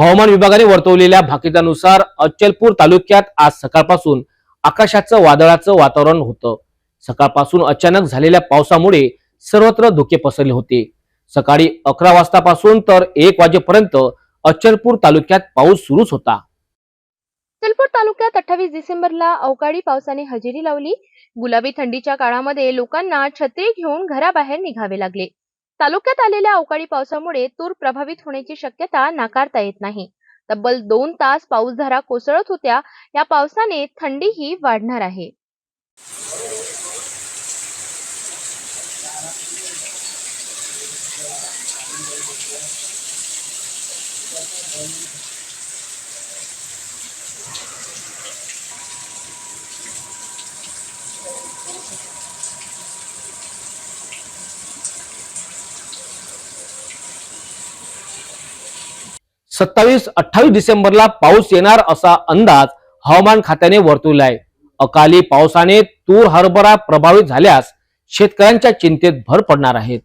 हवामान विभागाने वर्तवलेल्या भाकितानुसार अचलपूर तालुक्यात आज सकाळपासून आकाशाचं वादळाचं वातावरण होतं. सकाळपासून अचानक झालेल्या पावसामुळे सर्वत्र धुके पसरले होते. सकाळी अकरा वाजतापासून तर एक वाजेपर्यंत अचलपूर तालुक्यात पाऊस सुरूच होता. अचलपूर तालुक्यात अठ्ठावीस डिसेंबरला अवकाळी पावसाने हजेरी लावली. गुलाबी थंडीच्या काळामध्ये लोकांना छत्री घेऊन घराबाहेर निघावे लागले. तालुक्यात आलेल्या अवकाळी पावसामुळे तूर प्रभावित होण्याची शक्यता नाकारता येत नाही. तब्बल दोन तास पाऊसधारा कोसळत होत्या या पावसाने थंडीही वाढणार आहे. सत्तावीस अठ्ठावीस डिसेंबरला पाऊस येणार असा अंदाज हवामान खात्याने वर्तवलाय. अकाली पावसाने तूर हरभरा प्रभावित झाल्यास शेतकऱ्यांच्या चिंतेत भर पडणार आहेत.